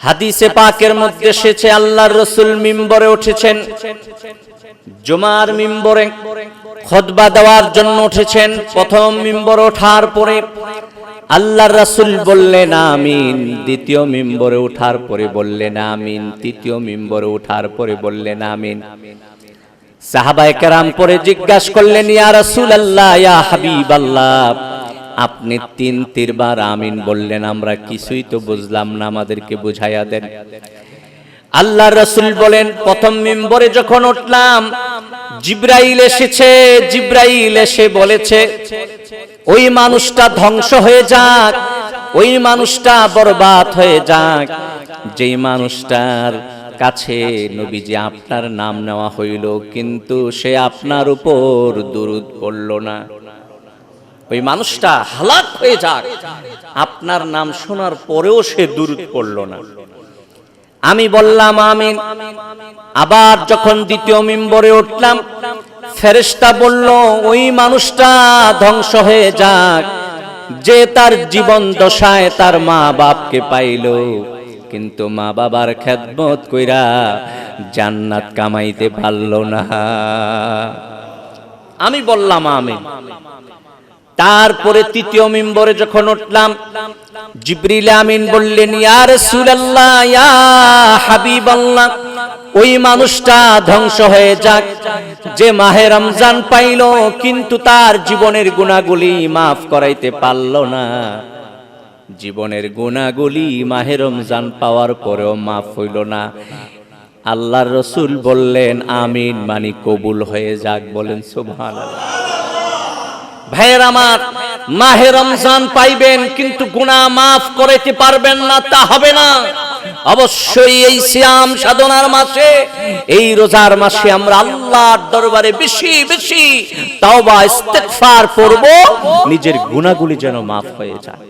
হাদিসে পাকের মধ্যে এসেছে, আল্লাহর রসুল মিম্বরে উঠেছেন। জুমার মিম্বরে খতবা দেওয়ার জন্য উঠেছেন। প্রথম মিম্বর ওঠার পরে আল্লাহর রাসূল বললেন, আমিন। দ্বিতীয় মিম্বরে ওঠার পরে বললেন, আমিন। তৃতীয় মিম্বরে ওঠার পরে বললেন, আমিন। সাহাবায়ে কেরাম পরে জিজ্ঞাসা করলেন, ইয়া রাসুল আল্লাহ ইয়া হাবিবাল্লাহ। আপনি তিন তিনবার আমিন বললেন, আমরা কিছুই তো বুঝলাম না, আমাদেরকে বুঝাইয়া দেন। আল্লাহ রসুল বলেন, প্রথম মেম্বরে যখন উঠলাম, জিব্রাইল এসেছে, জিব্রাইল এসে বলেছে, ওই মানুষটা ধ্বংস হয়ে যাক, ওই মানুষটা বরবাদ হয়ে যাক। যেই মানুষটার কাছে নবীজি আপনার নাম নেওয়া হইল, কিন্তু সে আপনার উপর দুরুদ পড়ল না। ওই মানুষটা হালাক হয়ে যাক। আপনার নাম শোনার পরেও সে দূরত পড়ল না। আমি বললাম, আমিন। আবার যখন দ্বিতীয় মিম্বরে উঠলাম ফেরেস্তা বলল, ওই মানুষটা ধ্বংস হয়ে যাক। যে তার জীবন দশায় তার মা বাপকে পাইল, কিন্তু মা বাবার খেদমত কইরা জান্নাত কামাইতে পারল না। আমি বললাম, আমিন। তারপরে তৃতীয় মিম্বরে যখন উঠলাম, জিব্রিল আমিন বললেন, ইয়া রাসূলুল্লাহ, ইয়া হাবিবাল্লাহ, ওই মানুষটা ধ্বংস হয়ে যাক। যে মাহে রমজান পাইল, কিন্তু তার জীবনের গুণাগুলি মাফ করাইতে পারল না। জীবনের গুণাগুলি মাহে রমজান পাওয়ার পরেও মাফ হইল না। আল্লাহর রসুল বললেন, আমিন মানি কবুল হয়ে যাক। বলেন, সুবহানাল্লাহ। ভাইয়ের আমার, মাহে রমজান পাইবেন, কিন্তু গুনাহ মাফ করেতে পারবেন না, তা হবে না। অবশ্যই এই শ্যাম সাধনার মাসে, এই রোজার মাসে আমরা আল্লাহর দরবারে বেশি বেশি তাওবা, ইস্তেগফার করব, নিজের গুনাহগুলি যেন মাফ হয়ে যায়।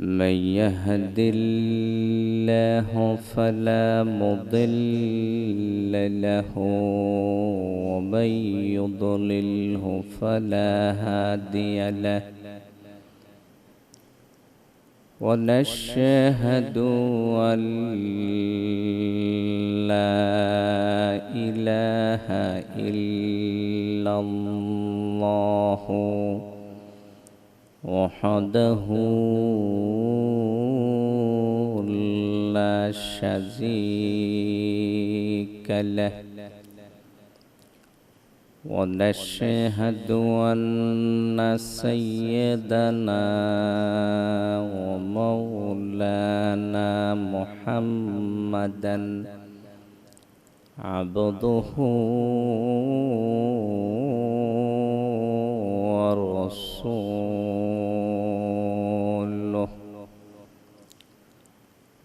من يهد الله فلا مضل له ومن يضلله فلا هادي له. ونشهد أن لا إله إلا الله. وحده لا شريك له. ونشهد أن سيدنا ومولانا محمدا عبده ورسوله.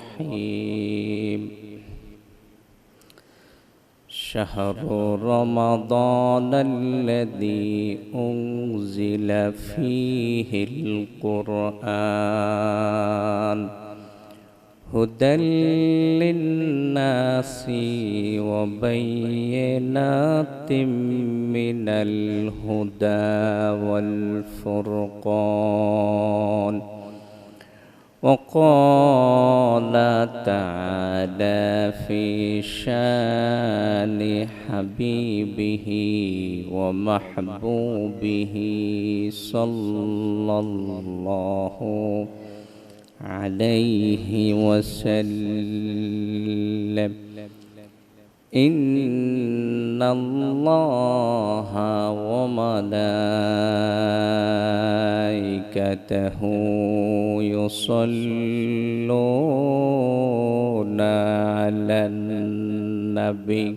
الرحيم. شهر رمضان الذي أنزل فيه القرآن. هدى للناس وبينات من الهدى والفرقان. وقال تعالى في شان حبيبه ومحبوبه صلى الله عليه وسلم إن الله وملائكته يصلون على النبي.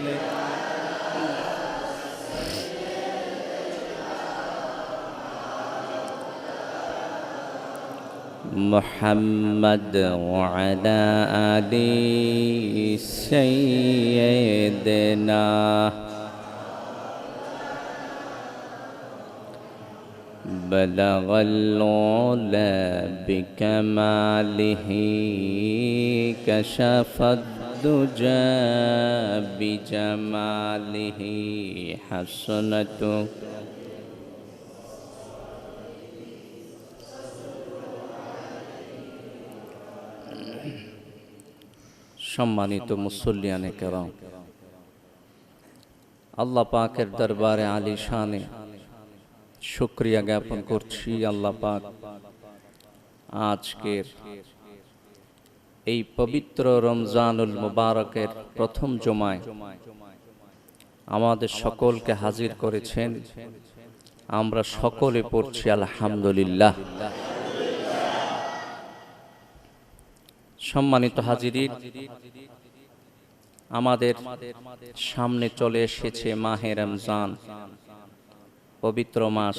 محمد وعلى آل سيدنا. بلغ العلا بكماله كشف الدجى بجماله حسنته সম্মানিত মুসল্লিয়ানে কেরাম। আল্লাহ পাকের দরবারে আলী শানে শুক্রিয়া জ্ঞাপন করছি আল্লাহ পাক। আজকের এই পবিত্র রমজানুল মুবারকের প্রথম জমায় আমাদের সকলকে হাজির করেছেন। আমরা সকলে পড়ছি আলহামদুলিল্লাহ। সম্মানিত হাজিরির আমাদের সামনে চলে এসেছে মাহে রমজান, পবিত্র মাস,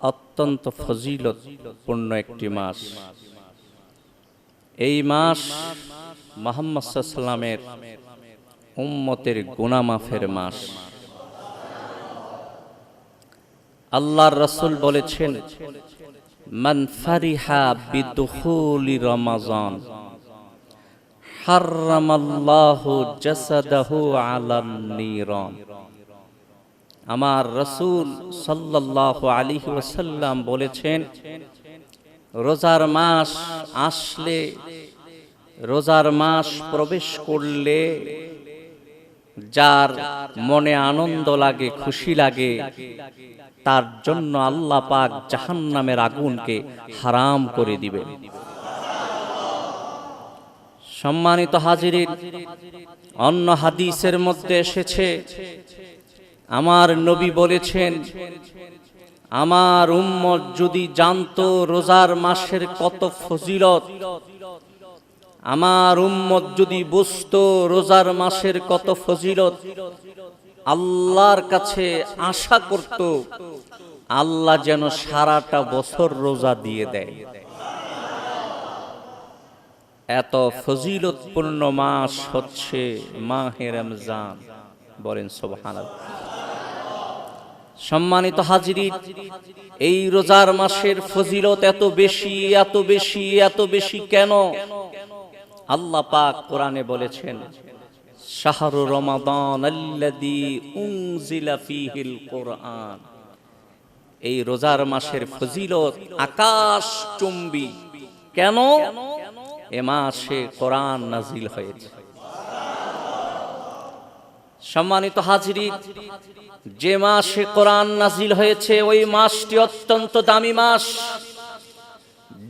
অত্যন্ত ফজিলতপূর্ণ একটি মাস। এই মাস মোহাম্মদ সাল্লামের উম্মতের গুনামাফের মাস। আল্লাহর রসুল বলেছেন মান ফারিহা বিদুখুলি রমাজান। হারামাল্লাহু জাসাদাহু আলান নিরন আমার রসুল সাল্লাল্লাহু আলাইহি ওয়াসাল্লাম বলেছেন, রোজার মাস আসলে, রোজার মাস প্রবেশ করলে যার মনে আনন্দ লাগে, খুশি লাগে, তার জন্য আল্লাহ পাক জাহান্নামের আগুনকে হারাম করে দিবেন সম্মানিত হাজিরিন, অন্য হাদিসের মধ্যে এসেছে, আমার নবী বলেছেন, আমার উম্মত যদি জানতো রোজার মাসের কত ফজিলত আমার উম্মত যদি বুঝতো রোজার মাসের কত ফজিলত, আল্লাহর কাছে আশা করত আল্লাহ যেন সারাটা বছর রোজা দিয়ে দেয়। এত ফজিলতপূর্ণ মাস হচ্ছে মাহে রমজান, বলেন সুবহানাল্লাহ। সম্মানিত হাজিরি এই রোজার মাসের ফজিলত এত বেশি এত বেশি এত বেশি কেন? আল্লাহ পাক কোরআনে বলেছেন, শাহরু রমাদান আল্লাযী উনজিলা ফীহিল কোরআন। এই রোজার মাসের ফজিলত আকাশ চুম্বি কেন? এ মাসে কোরআন নাজিল হয়েছে। সম্মানিত হাজিরি, যে মাসে কোরআন নাজিল হয়েছে, ওই মাসটি অত্যন্ত দামি মাস।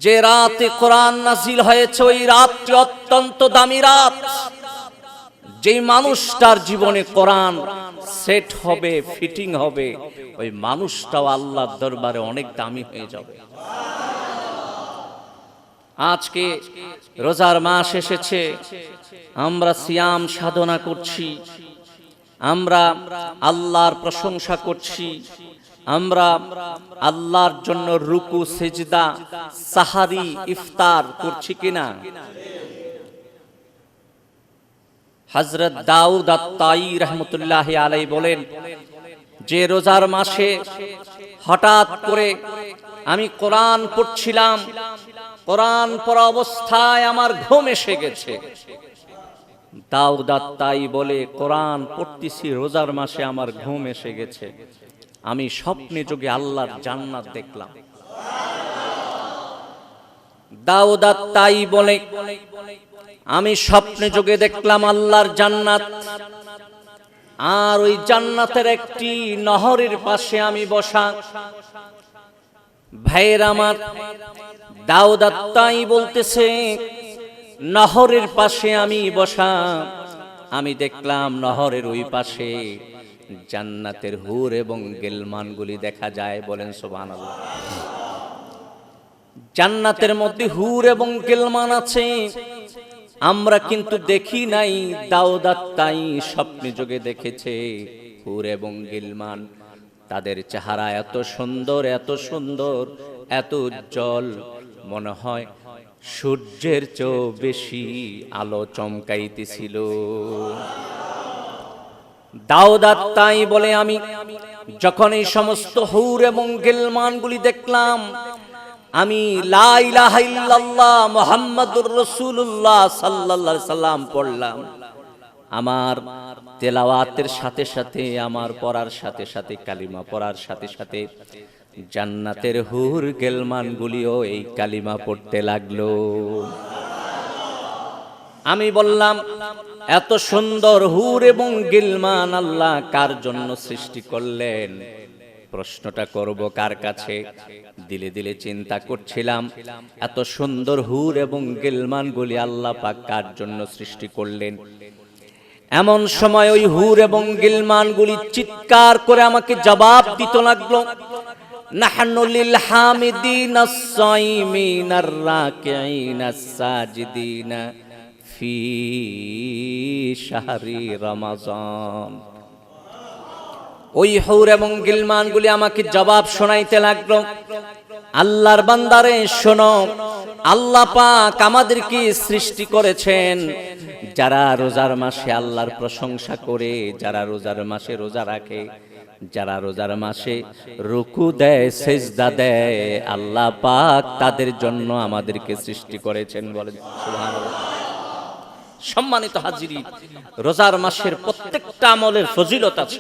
যে রাতে কোরআন নাজিল হয়েছে, ওই রাতটি অত্যন্ত দামি রাত। যে মানুষটার জীবনে কোরআন সেট হবে, ফিটিং হবে, ওই মানুষটাও আল্লাহর দরবারে অনেক দামি হয়ে যাবে। আজকে রোজার মাস এসেছে, আমরা সিয়াম সাধনা করছি, আমরা আল্লাহর প্রশংসা করছি আমরা আল্লাহর জন্য রুকু, সেজদা সাহারি ইফতার করছি কিনা? হজরত দাউদ আত্মাই রহমতুল্লাহ আলাই বলেন, যে রোজার মাসে হঠাৎ করে আমি কোরআন পড়ছিলাম, কোরআন পড়া অবস্থায় আমার ঘুম এসে গেছে। দাউদ আত্মাই বলে, কোরআন পড়তেছি রোজার মাসে আমার ঘুম এসে গেছে। আমি স্বপ্নে যোগে আল্লাহর জান্নাত দেখলাম। দাউদ আত্মাই বলে, আমি স্বপ্নে যোগে দেখলাম আল্লাহর জান্নাত। আর ওই জান্নাতের একটি নহরের পাশে আমি বসা। ভাইয়ের আমার দাউদ আত্মাই বলতেছে, নহরের পাশে আমি বসা। আমি দেখলাম নহরের ওই পাশে জান্নাতের হুর এবং গেলমানগুলি দেখা যায়, বলেন সুবহানাল্লাহ। জান্নাতের মধ্যে হুর এবং গেলমান আছে। আমরা কিন্তু দেখি নাই দাউদাত্তাই স্বপ্নে যোগে দেখেছে হুর এবং গিলমান। তাদের চেহারা এত সুন্দর এত সুন্দর, এত উজ্জ্বল, মনে হয় সূর্যের চেয়েও বেশি আলো চমকাইতেছিল। দাউদাত্তাই বলে আমি, যখন এই সমস্ত হুর এবং গেলমানগুলি দেখলাম, আমি লা ইলাহা ইল্লাল্লাহ মুহাম্মাদুর রাসূলুল্লাহ সাল্লাল্লাহু সাল্লাম পড়লাম। আমার তেলাওয়াতের সাথে সাথে, আমার পড়ার সাথে সাথে, কালিমা পড়ার সাথে সাথে জান্নাতের হুর গেলমানগুলিও এই কালিমা পড়তে লাগল। আমি বললাম, এত সুন্দর হুর এবং গিলমান আল্লাহ কার জন্য সৃষ্টি করলেন? প্রশ্নটা করব কার কাছে? দিলে দিলে চিন্তা করছিলাম, এত সুন্দর হুর এবং গিলমান গুলি আল্লাহ পাক কার জন্য সৃষ্টি করলেন? এমন সময় ওই হুর এবং গিলমান গুলি চিৎকার করে আমাকে জবাব দিতে লাগল, নাহনু লিল হামিদিন আস-সাইমিন আর-রাকিঈন আস-সাজিদিন ফি শাহরি রমাজান। ওই হৌর এবং গিলমানগুলি আমাকে জবাব শোনাইতে লাগল। আল্লাহর বান্দারে শোনো, আল্লাহ পাক আমাদেরকে সৃষ্টি করেছেন। যারা রোজার মাসে আল্লাহর প্রশংসা করে, যারা রোজার মাসে রোজা রাখে, যারা রোজার মাসে রুকু দেয়, সেজদা দেয়, আল্লাহ পাক তাদের জন্য আমাদেরকে সৃষ্টি করেছেন বলেন সুবহানাল্লাহ। সম্মানিত হাজিরি রোজার মাসের প্রত্যেকটা আমলের ফজিলত আছে।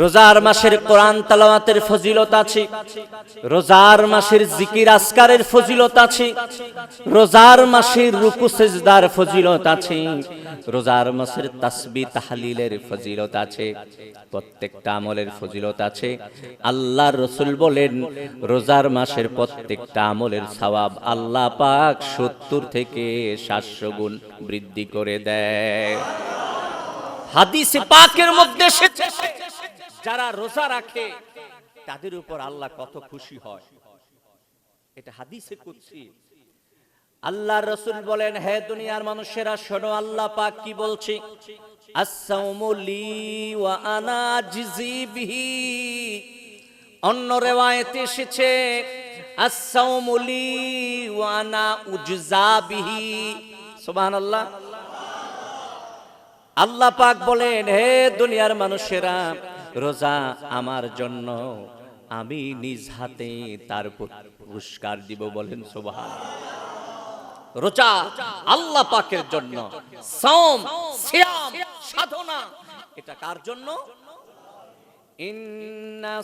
রোজার মাসের কোরআন তালাওয়াতের ফজিলত আছে, রোজার মাসের জিকির আসকারের ফজিলত আছে, রোজার মাসের রুকু সেজদার ফজিলত আছে, রোজার মাসের তাসবি তাহলিলের ফজিলত আছে, প্রত্যেকটা আমলের ফজিলত আছে। আল্লাহর রসুল বলেন, রোজার মাসের প্রত্যেকটা আমলের সওয়াব আল্লাহ পাক সত্তর থেকে সাতশো গুণ বৃদ্ধি করে দেয়। হাদিসে পাকের মধ্যে এসেছে যারা রোজা রাখে, তাদের উপর আল্লাহ কত খুশি হয়। এটা হাদিসে কুদসি। আল্লাহ রসুল বলেন, হে দুনিয়ার মানুষেরা, শোনো, আল্লাহ পাক কি বলছি? অন্য রেওয়ায়েতে এসেছে সুবহানাল্লাহ। আল্লাহ পাক বলেন, হে দুনিয়ার মানুষেরা রোজা আমার জন্য আমি নিজ হাতে তার পুরস্কার দিব বলেন সুবহান। রোজা আল্লাহ পাকের জন্য। সাধনা। এটা কার জন্য? ইন্না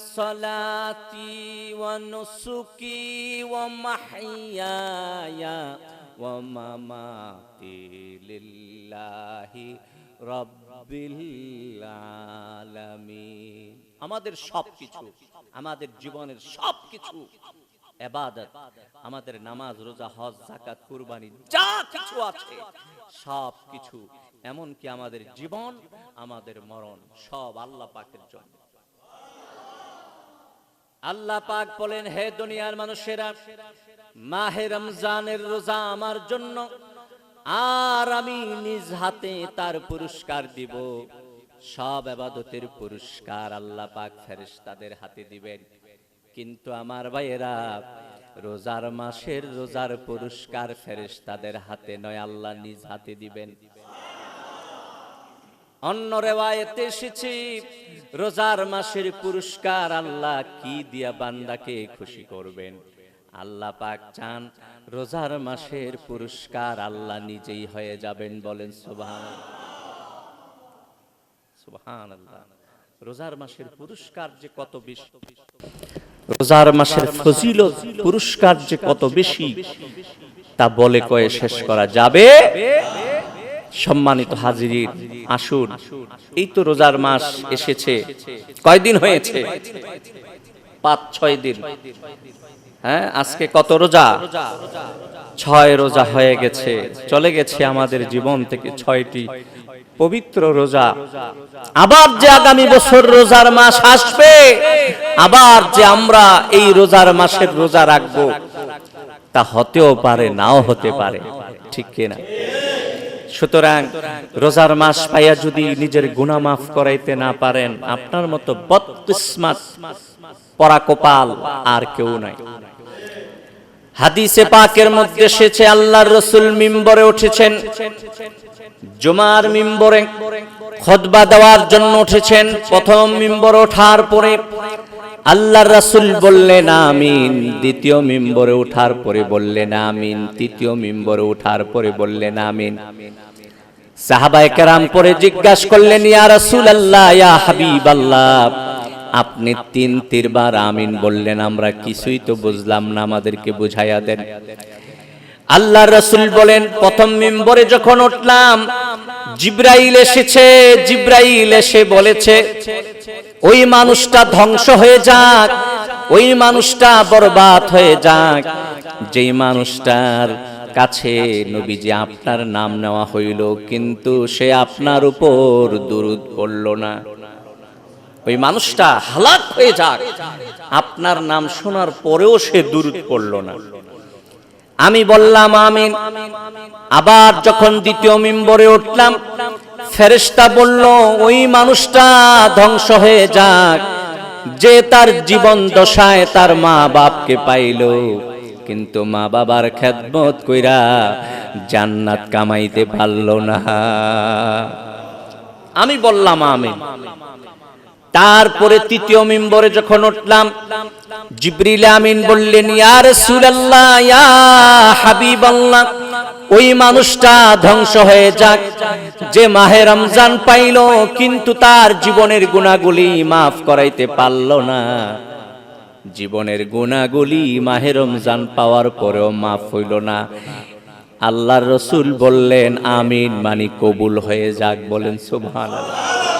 আমাদের সবকিছু, আমাদের জীবনের সবকিছু এবাদত, আমাদের নামাজ, রোজা, হজ জাকাত কুরবানি, যা কিছু আছে সব কিছু এমনকি আমাদের জীবন, আমাদের মরণ, সব আল্লাহ পাকের জন্য। আল্লাহ পাক বলেন, হে দুনিয়ার মানুষেরা, মাহে রমজানের রোজা আমার জন্য আর আমি নিজ হাতে তার পুরস্কার দিব। সব আবাদতের পুরস্কার আল্লাহ পাক ফেরেশতাদের হাতে দিবেন। কিন্তু আমার ভাইয়েরা, রোজার মাসের রোজার পুরস্কার ফেরেশতাদের হাতে নয়, আল্লাহ নিজ হাতে দিবেন। অন্য রেওয়ায়েতে এসেছি, রোজার মাসের পুরস্কার আল্লাহ কি দিয়া বান্দাকে খুশি করবেন? আল্লাহ পাক চান, রোজার মাসের পুরস্কার আল্লাহ নিজেই হয়ে যাবেন বলেন সুবহান আল্লাহ রোজার মাসের পুরস্কার যে কত বেশি। রোজার মাসের পুরস্কার যে কত বেশি, তা বলে কয়ে শেষ করা যাবে। সম্মানিত হাজিরির আসুন, এই তো রোজার মাস এসেছে। কয়দিন হয়েছে? পাঁচ, ছয় দিন। হ্যাঁ আজকে কত রোজা? ছয় রোজা হয়ে গেছে, চলে গেছে আমাদের জীবন থেকে ছয়টি পবিত্র রোজা। আবার যে আগামী বছর রোজার মাস আসবে, আবার যে আমরা এই রোজার মাসের রোজা রাখব, তা হতেও পারে, নাও হতে পারে, ঠিক কিনা? সুতরাং রোজার মাস পাইয়া যদি নিজের গুনাহ মাফ করাইতে না পারেন, আপনার মতো বদকিসমাত পরাকপাল আর কেউ নাই। হাদিসে পাকের মধ্যে এসেছে, আল্লাহর রসুল মিম্বরে উঠেছেন। জুমার মিম্বরে খতবা দেওয়ার জন্য উঠেছেন। প্রথম মিম্বর ওঠার পরে আল্লাহর রাসূল বললেন, আমিন। দ্বিতীয় মিম্বরে ওঠার পরে বললেন, আমিন। তৃতীয় মিম্বরে ওঠার পরে বললেন, আমিন। সাহাবায়ে কেরাম পরে জিজ্ঞাসা করলেন, ইয়া রাসূলুল্লাহ, ইয়া হাবিবাল্লাহ। আপনি তিন তিনবার আমিন বললেন, আমরা কিছুই তো বুঝলাম না, আমাদেরকে বুঝাইয়া দেন। আল্লাহ রসুল বলেন, প্রথম মেম্বরে যখন উঠলাম, জিব্রাইল এসেছে, জিব্রাইল এসে বলেছে, ওই মানুষটা ধ্বংস হয়ে যাক, ওই মানুষটা বরবাদ হয়ে যাক। যেই মানুষটার কাছে নবীজি আপনার নাম নেওয়া হইল, কিন্তু সে আপনার উপর দুরুদ পড়ল না। ওই মানুষটা হালাক হয়ে যাক। আপনার নাম শোনার পরেও সে দূরত পড়ল না। আমি বললাম, আমিন। আবার যখন দ্বিতীয় মিম্বরে উঠলাম ফেরেস্তা বলল, ওই মানুষটা ধ্বংস হয়ে যাক। যে তার জীবন দশায় তার মা বাপকে পাইল, কিন্তু মা বাবার খেদমত কইরা জান্নাত কামাইতে পারল না। আমি বললাম, আমিন। তারপরে তৃতীয় মিম্বরে যখন উঠলাম, জিব্রিল আমিন বললেন, ইয়া রাসূলুল্লাহ, ইয়া হাবিবাল্লাহ, ওই মানুষটা ধ্বংস হয়ে যাক। যে মাহে রমজান পাইল, কিন্তু তার জীবনের গুণাগুলি মাফ করাইতে পারল না। জীবনের গুণাগুলি মাহে রমজান পাওয়ার পরেও মাফ হইল না। আল্লাহর রসুল বললেন, আমিন মানি কবুল হয়ে যাক। বলেন, সুবহানাল্লাহ।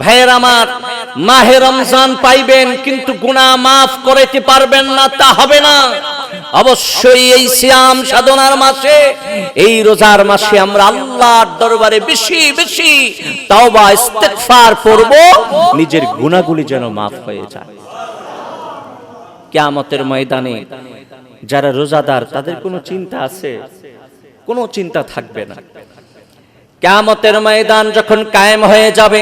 ভাইয়ের আমার, মাহে রমজান পাইবেন, কিন্তু গুনাহ মাফ করাইতে পারবেন না, তা হবে না। অবশ্যই এই সিয়াম সাধনার মাসে, এই রোজার মাসে আমরা আল্লাহর দরবারে বেশি বেশি তাওবা, ইস্তেগফার করব নিজের গুনাহগুলি যেন মাফ হয়ে যায়। কিয়ামতের ময়দানে যারা রোজাদার, তাদের কোনো চিন্তা আছে? কোনো চিন্তা থাকবে না। কিয়ামতের ময়দান যখন কায়েম হয়ে যাবে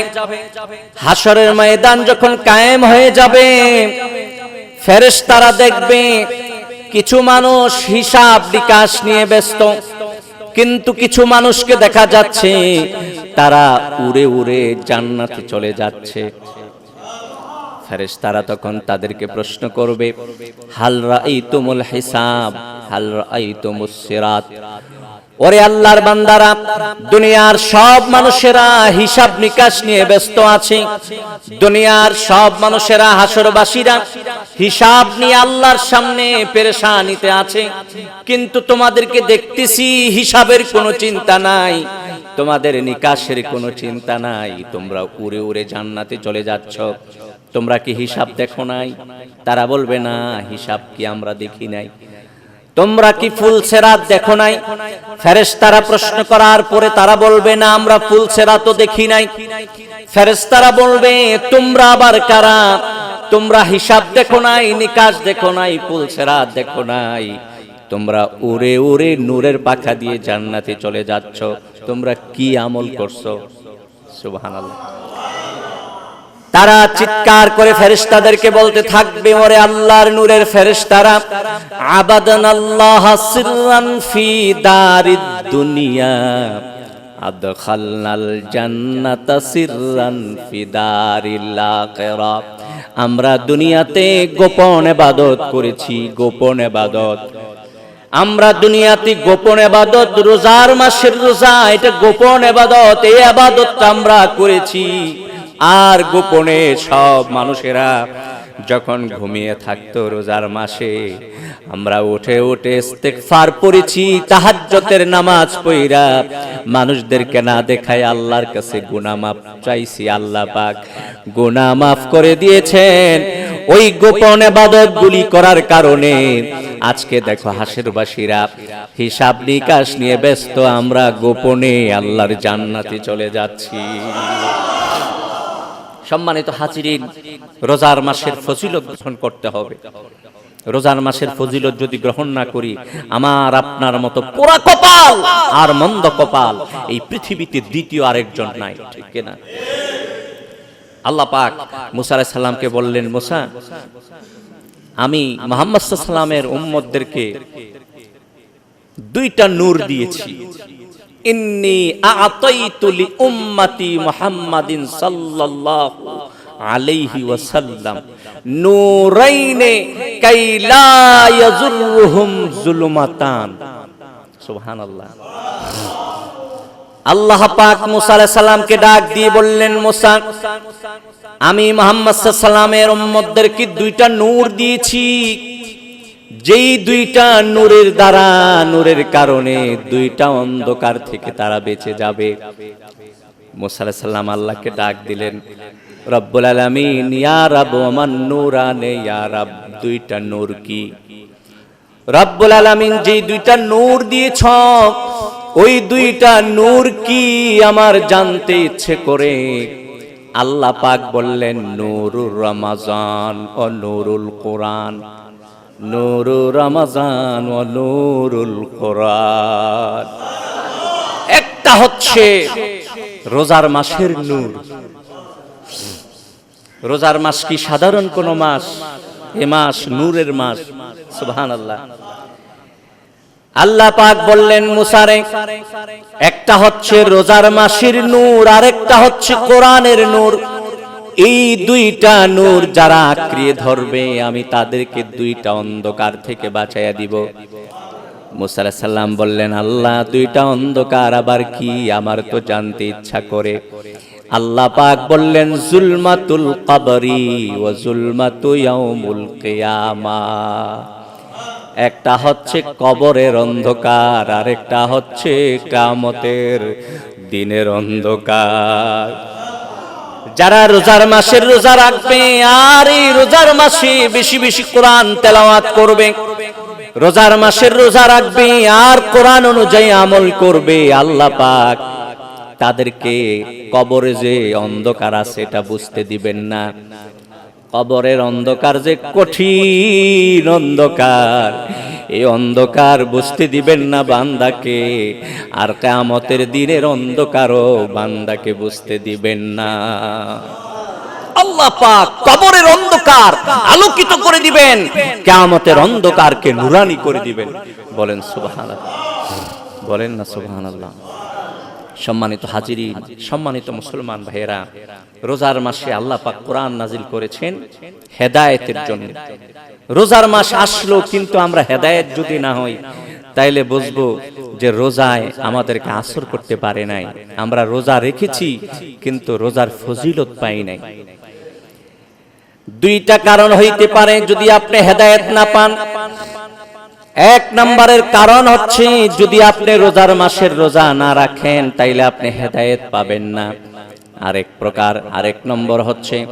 হাসরের ময়দান যখন কায়েম হয়ে যাবে, ফেরেশতারা দেখবে কিছু মানুষ হিসাব বিকাশ নিয়ে ব্যস্ত। কিন্তু কিছু মানুষকে দেখা যাচ্ছে তারা উড়ে উড়ে জান্নাতে চলে যাচ্ছে। ফেরেশতারা তখন তাদেরকে প্রশ্ন করবে, হাল রাআইতুমুল হিসাব, হাল রাআইতুমুস সিরাত? ওরে আল্লাহর বান্দারা, দুনিয়ার সব মানুষেরা হিসাব নিকাশ নিয়ে ব্যস্ত আছে। দুনিয়ার সব মানুষেরা হাসরবাসীরা হিসাব নিয়ে আল্লাহর সামনে পেরেশানিতে আছে। কিন্তু তোমাদেরকে দেখতেছি হিসাবের কোনো চিন্তা নাই, তোমাদের নিকাশের কোনো চিন্তা নাই। তোমরা উড়ে উড়ে জান্নাতে চলে যাচ্ছ। তোমরা কি হিসাব দেখো নাই? তারা বলবে, না, হিসাব কি আমরা দেখি নাই? তোমরা কি ফুল সেরাত দেখো নাই? ফেরেশতারা প্রশ্ন করার পরে তারা বলবে, না, আমরা ফুল সেরাত দেখি নাই। ফেরেশতারা বলবে, তোমরা আবার কারা? তোমরা হিসাব দেখো নাই, নিকাশ দেখো নাই, ফুল সেরাত দেখো নাই। তোমরা উড়ে উড়ে নূরের পাখা দিয়ে জান্নাতে চলে যাচ্ছ। তোমরা কি আমল করছ? সুবহানাল্লাহ। তারা চিৎকার করে ফেরেশতাদেরকে বলতে থাকবে, ওরে আল্লাহর নূরের ফেরেশতারা আবাদান আল্লাহ ফি দারিদ দুনিয়া জান্নাতা আমরা দুনিয়াতে গোপন ইবাদত করেছি, গোপন ইবাদত আমরা দুনিয়াতে গোপন এবাদত, রোজার মাসের রোজা, এটা গোপন এবাদত, এই আবাদতটা আমরা করেছি। আর গোপনে সব মানুষেরা যখন ঘুমিয়ে থাকতো রোজার মাসে, আমরা উঠে উঠে ইস্তেগফার পড়েছি তাহাজ্জতের নামাজ পইরা মানুষদেরকে না দেখায় আল্লাহর কাছে গুনাহ মাফ চাইছি, আল্লাহ পাক গুনাহ মাফ করে দিয়েছেন। ওই গোপন এবাদত গুলি করার কারণে আজকে দেখো হাসিরবাসীরা হিসাব নিকাশ নিয়ে ব্যস্ত, আমরা গোপনে আল্লাহর জান্নাতে চলে যাচ্ছি। সম্মানিত হাজিরিন, রোজার মাসের ফজিলত গ্রহণ করতে হবে। রোজার মাসের ফজিলত যদি গ্রহণ না করি, আমার আপনার মতো পোড়া কপাল আর মন্দ কপাল এই পৃথিবীতে দ্বিতীয় আরেকজন নাই, ঠিক না আল্লাহ পাক মুসা সালামকে বললেন, মুসা, আমি মোহাম্মদ সাল্লামের উম্মতদেরকে দুইটা নূর দিয়েছি। ইন্নি আতাইতু লি উম্মতি মুহাম্মাদিন সাল্লাল্লাহু আলাইহি ওয়াসাল্লাম। নূরাইনে কাই লা ইয়াজুরুহুম জুলুমাতান। সুবহানাল্লাহ। আল্লাহ পাক মুসা আলাইহিস সালামকে ডাক দিয়ে বললেন, মুসা, আমি মোহাম্মদ সাল্লামের উম্মতদেরকে দুইটা নূর দিয়েছি। যেই দুইটা নূরের দ্বারা, নূরের কারণে দুইটা অন্ধকার থেকে তারা বেঁচে যাবে। মুসা আলাইহিস আল্লাহকে ডাক দিলেন, রব্বুল আলামিন, ইয়া রাব আমার নূরানে, ইয়া রাব, দুইটা নূর কি? রব্বুল আলামিন, যেই দুইটা নূর দিয়েছ, ওই দুইটা নূর কি আমার জানতে ইচ্ছে করে? আল্লাহ পাক বললেন, নুরুর রমাজান ও নুরুল কোরআন। নুরুর রমাজান ও নুরুল কোরআন। একটা হচ্ছে রোজার মাসের নূর। রোজার মাস কি সাধারণ কোন মাস? এ মাস নূরের মাস। সুবহানাল্লাহ। আল্লাহ পাক বললেন মুসারে একটা হচ্ছে রোজার মাসের নূর, আরেকটা হচ্ছে কোরআনের নূর। এই দুইটা নূর যারা আঁকড়িয়ে ধরবে, আমি তাদেরকে দুইটা অন্ধকার থেকে বাঁচাইয়া দিব। মুসা আলাইহিস বললেন, আল্লাহ, দুইটা অন্ধকার আবার কি? আমার তো জানতে ইচ্ছা করে। আল্লাহ পাক বললেন, জুলমাতুল কবরি ও জুলমাতু ইয়াউমুল কিয়ামা। একটা হচ্ছে কবরের অন্ধকার আর একটা হচ্ছে কামতের দিনের অন্ধকার। যারা রোজার মাসের রোজা রাখবে আর এই রোজার মাসে বেশি বেশি কোরআন তেলাওয়াত করবে। রোজার মাসের রোজা রাখবে, আর কোরআন অনুযায়ী আমল করবে, আল্লাহ পাক তাদেরকে কবরে যে অন্ধকার আছে এটা বুঝতে দিবেন না। কবরের অন্ধকার যে কঠিন অন্ধকার এই অন্ধকার বুঝতে দিবেন না বান্দাকে, আর কামতের দিনের অন্ধকারও বান্দাকে বুঝতে দিবেন না। আল্লাহ কবরের অন্ধকার আলোকিত করে দিবেন, কিয়ামতের অন্ধকারকে নুরানি করে দিবেন। বলেন সুবহানাল্লাহ। বলেন না সুবহানাল্লাহ। সম্মানিত হাজিরি, সম্মানিত মুসলমান ভাইয়েরা, রোজার মাসে আল্লাহ পাক কোরআন নাজিল করেছেন হেদায়েতের জন্য। রোজার মাস আসলো কিন্তু আমরা হেদায়েত যদি না হই, তাইলে বুঝব যে রোজায় আমাদেরকে আসর করতে পারে নাই। আমরা রোজা রেখেছি, কিন্তু রোজার ফজিলত পাই নাই। দুইটা কারণ হইতে পারে যদি আপনি হেদায়েত না পান। এক নম্বরের কারণ হচ্ছে, যদি আপনি রোজার মাসের রোজা না রাখেন, তাইলে আপনি হেদায়েত পাবেন না। আরেক প্রকার, আরেক নম্বর হচ্ছে,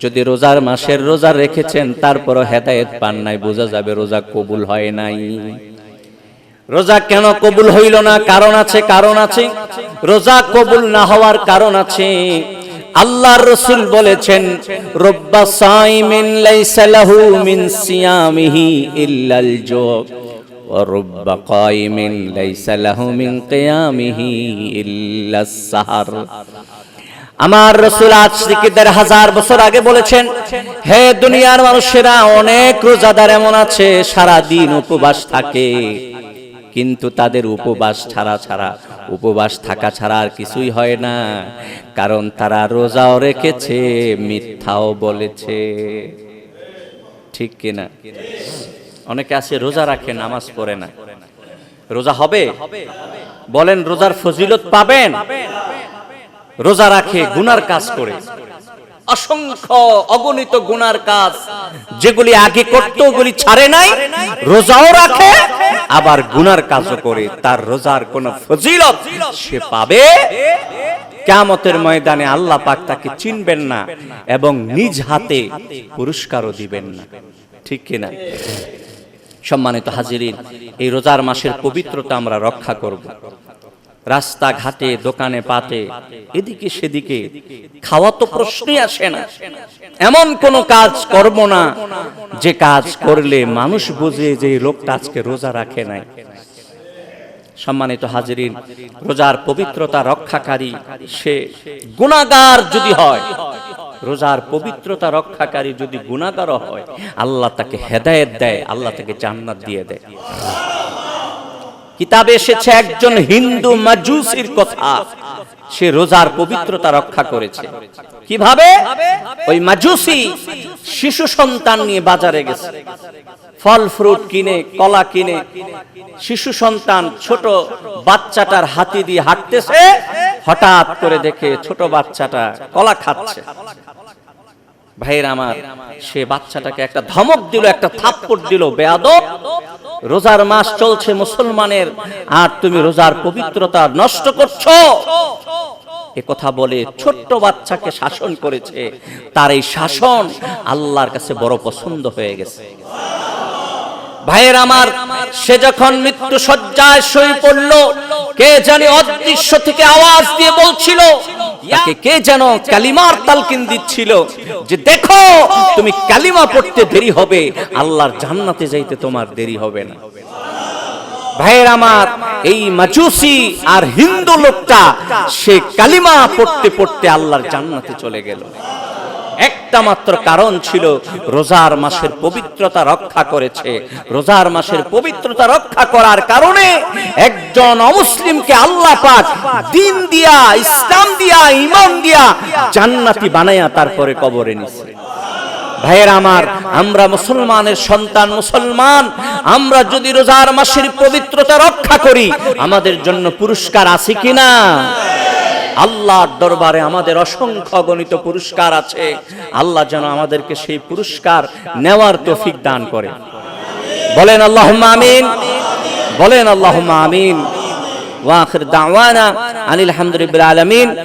যদি রোজার মাসের রোজা রেখেছেন, তারপরও হেদায়েত পান নাই, বোঝা যাবে রোজা কবুল হয় নাই। রোজা কেন কবুল হইল না? কারণ আছে কারণ আছে। রোজা কবুল না হওয়ার কারণ আছে। আল্লাহর রসুল বলেছেন, রব্বা সাইমিন লাইসা লাহু মিন সিয়ামিহি ইল্লাল জুব রব্বা কাইমিন লাইসা লাহু মিন কিয়ামিহি ইল্লাস সাহার আমার রসুল আজ থেকে হাজার বছর আগে বলেছেন, হে দুনিয়ার মানুষেরা, অনেক রোজাদার এমন আছে সারা দিন উপবাস থাকে। কিন্তু তাদের উপবাস ছাড়া ছাড়া, উপবাস থাকা ছাড়া আর কিছুই হয় না। কারণ তারা রোজাও রেখেছে, মিথ্যাও বলেছে। ঠিক কিনা? অনেকে আছে, রোজা রাখে, নামাজ পড়ে না। রোজা হবে? বলেন, রোজার ফজিলত পাবেন? রোজা রাখে, গুনার কাজ করে। অসংখ্য অগণিত গুনার কাজ, যেগুলি আগে করত, ওগুলি ছাড়ে নাই, রোজাও রাখে, আবার গুনার কাজও করে। তার রোজার কোন ফজিলত সে পাবে? কেমতের ময়দানে আল্লাহ পাক তাকে চিনবেন না এবং নিজ হাতে পুরস্কারও দিবেন না। ঠিক কিনা? সম্মানিত হাজিরিন, এই রোজার মাসের পবিত্রতা আমরা রক্ষা করব। রাস্তাঘাটে, দোকানে পাতে, এদিকে সেদিকে, খাওয়া তো প্রশ্নই আসে না। এমন কোন কাজ করব না, যে কাজ করলে মানুষ বুঝে যে লোকটা আজকে রোজা রাখে নাই। সম্মানিত হাজিরিন, রোজার পবিত্রতা রক্ষাকারী সে গুণাগার যদি হয়, রোজার পবিত্রতা রক্ষাকারী যদি গুণাগার হয়, আল্লাহ তাকে হেদায়েত দেয়, আল্লাহ তাকে জান্নাত দিয়ে দেয়। কিতাবে এসেছে একজন হিন্দু মাজুসির কথা। সে রোজার পবিত্রতা রক্ষা করেছে। কীভাবে? ওই মাজুসি শিশু সন্তান নিয়ে বাজারে গেছে। ফল, ফ্রুট কিনে, কলা কিনে, শিশু সন্তান ছোট বাচ্চাটার হাতি দিয়ে হাঁটতেছে, হঠাৎ করে দেখে ছোট বাচ্চাটা কলা খাচ্ছে। ভাইয়ের আমার, সে বাচ্চাটাকে একটা ধমক দিল, একটা থাপ্পড় দিল, বেয়াদব। রোজার মাস চলছে মুসলমানের। আর তুমি রোজার পবিত্রতা নষ্ট করছ। এ কথা বলে ছোট্ট বাচ্চাকে শাসন করেছে। তার এই শাসন আল্লাহর কাছে বড় পছন্দ হয়ে গেছে। ভাইয়ের আমার, সে যখন মৃত্যু সজ্জায় শুয়ে পড়ল, কে জানি অদৃশ্য থেকে আওয়াজ দিয়ে বলছিল, তাকে কে যেন কালিমার তালকিন দিচ্ছিল, যে দেখো, তুমি কালিমা পড়তে দেরি হবে, আল্লাহর জান্নাতে যাইতে তোমার দেরি হবে না। ভাইয়ের আমার, এই মাজুসি আর হিন্দু লোকটা, সে কালিমা পড়তে পড়তে আল্লাহর জান্নাতে চলে গেল। একটা মাত্র কারণ ছিল রোজার মাসের পবিত্রতা রক্ষা করেছে। রোজার মাসের পবিত্রতা রক্ষা করার কারণে একজন অমুসলিমকে আল্লাহ পাক দিন দিয়া, ইসলাম দিয়া ইমান দিয়া জান্নাতি বানায়া তারপরে কবরে নিছে। ভাইয়ের আমার, আমরা মুসলমানের সন্তান মুসলমান, আমরা যদি রোজার মাসের পবিত্রতা রক্ষা করি, আমাদের জন্য পুরস্কার আছে কিনা? আল্লাহর দরবারে আমাদের অসংখ্য গণিত পুরস্কার আছে। আল্লাহ যেন আমাদেরকে সেই পুরস্কার নেওয়ার তৌফিক দান করে। বলেন আল্লাহ আমিন। বলেন আল্লাহ আমিন। ওয়াখির দাওয়ানা আনিল হামদুলিল্লাহ আলামিন।